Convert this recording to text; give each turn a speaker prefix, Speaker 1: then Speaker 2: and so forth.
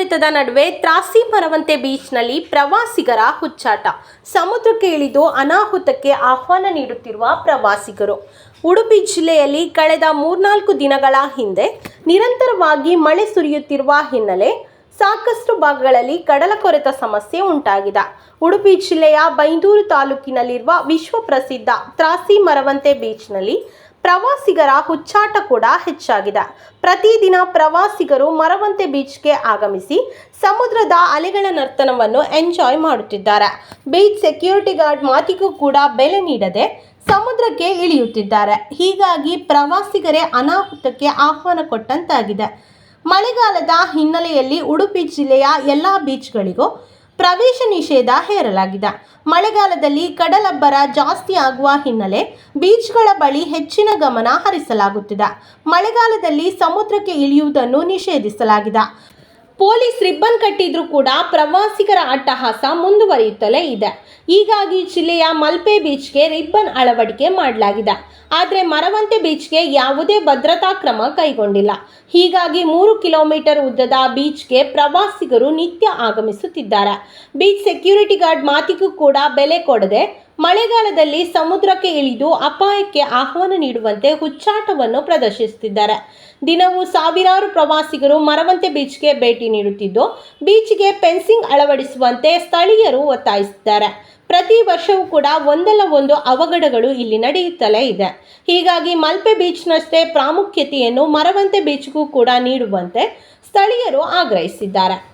Speaker 1: ಕೊರೆತದ ನಡುವೆ ತ್ರಾಸಿ ಮರವಂತೆ ಬೀಚ್ನಲ್ಲಿ ಪ್ರವಾಸಿಗರ ಹುಚ್ಚಾಟ. ಸಮುದ್ರಕ್ಕೆ ಇಳಿದು ಅನಾಹುತಕ್ಕೆ ಆಹ್ವಾನ ನೀಡುತ್ತಿರುವ ಪ್ರವಾಸಿಗರು. ಉಡುಪಿ ಜಿಲ್ಲೆಯಲ್ಲಿ ಕಳೆದ ಮೂರ್ನಾಲ್ಕು ದಿನಗಳ ಹಿಂದೆ ನಿರಂತರವಾಗಿ ಮಳೆ ಸುರಿಯುತ್ತಿರುವ ಹಿನ್ನೆಲೆ ಸಾಕಷ್ಟು ಭಾಗಗಳಲ್ಲಿ ಕಡಲ ಕೊರೆತ ಸಮಸ್ಯೆ ಉಂಟಾಗಿದೆ. ಉಡುಪಿ ಜಿಲ್ಲೆಯ ಬೈಂದೂರು ತಾಲೂಕಿನಲ್ಲಿರುವ ವಿಶ್ವ ಪ್ರಸಿದ್ಧ ತ್ರಾಸಿ ಮರವಂತೆ ಬೀಚ್ನಲ್ಲಿ ಪ್ರವಾಸಿಗರ ಹುಚ್ಚಾಟ ಕೂಡ ಹೆಚ್ಚಾಗಿದೆ. ಪ್ರತಿದಿನ ಪ್ರವಾಸಿಗರು ಮರವಂತೆ ಬೀಚ್ಗೆ ಆಗಮಿಸಿ ಸಮುದ್ರದ ಅಲೆಗಳ ನರ್ತನವನ್ನು ಎಂಜಾಯ್ ಮಾಡುತ್ತಿದ್ದಾರೆ. ಬೀಚ್ ಸೆಕ್ಯೂರಿಟಿ ಗಾರ್ಡ್ ಮಾತಿಗೂ ಕೂಡ ಬೆಲೆ ನೀಡದೆ ಸಮುದ್ರಕ್ಕೆ ಇಳಿಯುತ್ತಿದ್ದಾರೆ. ಹೀಗಾಗಿ ಪ್ರವಾಸಿಗರೇ ಅನಾಹುತಕ್ಕೆ ಆಹ್ವಾನ ಕೊಟ್ಟಂತಾಗಿದೆ. ಮಳೆಗಾಲದ ಹಿನ್ನೆಲೆಯಲ್ಲಿ ಉಡುಪಿ ಜಿಲ್ಲೆಯ ಎಲ್ಲ ಬೀಚ್ಗಳಿಗೂ ಪ್ರವೇಶ ನಿಷೇಧ ಹೇರಲಾಗಿದೆ. ಮಳೆಗಾಲದಲ್ಲಿ ಕಡಲಬ್ಬರ ಜಾಸ್ತಿ ಆಗುವ ಹಿನ್ನೆಲೆ ಬೀಚ್ಗಳ ಬಳಿ ಹೆಚ್ಚಿನ ಗಮನ ಹರಿಸಲಾಗುತ್ತಿದೆ. ಮಳೆಗಾಲದಲ್ಲಿ ಸಮುದ್ರಕ್ಕೆ ಇಳಿಯುವುದನ್ನು ನಿಷೇಧಿಸಲಾಗಿದೆ. ಪೊಲೀಸ್ ರಿಬ್ಬನ್ ಕಟ್ಟಿದ್ರೂ ಕೂಡ ಪ್ರವಾಸಿಗರ ಅಟ್ಟಹಾಸ ಮುಂದುವರಿಯುತ್ತಲೇ ಇದೆ. ಹೀಗಾಗಿ ಜಿಲ್ಲೆಯ ಮಲ್ಪೆ ಬೀಚ್ಗೆ ರಿಬ್ಬನ್ ಅಳವಡಿಕೆ ಮಾಡಲಾಗಿದೆ. ಆದರೆ ಮರವಂತೆ ಬೀಚ್ಗೆ ಯಾವುದೇ ಭದ್ರತಾ ಕ್ರಮ ಕೈಗೊಂಡಿಲ್ಲ. ಹೀಗಾಗಿ ಮೂರು ಕಿಲೋಮೀಟರ್ ಉದ್ದದ ಬೀಚ್ಗೆ ಪ್ರವಾಸಿಗರು ನಿತ್ಯ ಆಗಮಿಸುತ್ತಿದ್ದಾರೆ. ಬೀಚ್ ಸೆಕ್ಯೂರಿಟಿ ಗಾರ್ಡ್ ಮಾತಿಗೂ ಕೂಡ ಬೆಲೆ ಕೊಡದೆ ಮಳೆಗಾಲದಲ್ಲಿ ಸಮುದ್ರಕ್ಕೆ ಇಳಿದು ಅಪಾಯಕ್ಕೆ ಆಹ್ವಾನ ನೀಡುವಂತೆ ಹುಚ್ಚಾಟವನ್ನು ಪ್ರದರ್ಶಿಸುತ್ತಿದ್ದಾರೆ. ದಿನವೂ ಸಾವಿರಾರು ಪ್ರವಾಸಿಗರು ಮರವಂತೆ ಬೀಚ್ಗೆ ಭೇಟಿ ನೀಡುತ್ತಿದ್ದು, ಬೀಚ್ಗೆ ಫೆನ್ಸಿಂಗ್ ಅಳವಡಿಸುವಂತೆ ಸ್ಥಳೀಯರು ಒತ್ತಾಯಿಸಿದ್ದಾರೆ. ಪ್ರತಿ ವರ್ಷವೂ ಕೂಡ ಒಂದಲ್ಲ ಒಂದು ಅವಘಡಗಳು ಇಲ್ಲಿ ನಡೆಯುತ್ತಲೇ ಇದೆ. ಹೀಗಾಗಿ ಮಲ್ಪೆ ಬೀಚ್ನಷ್ಟೇ ಪ್ರಾಮುಖ್ಯತೆಯನ್ನು ಮರವಂತೆ ಬೀಚ್ಗೂ ಕೂಡ ನೀಡುವಂತೆ ಸ್ಥಳೀಯರು ಆಗ್ರಹಿಸಿದ್ದಾರೆ.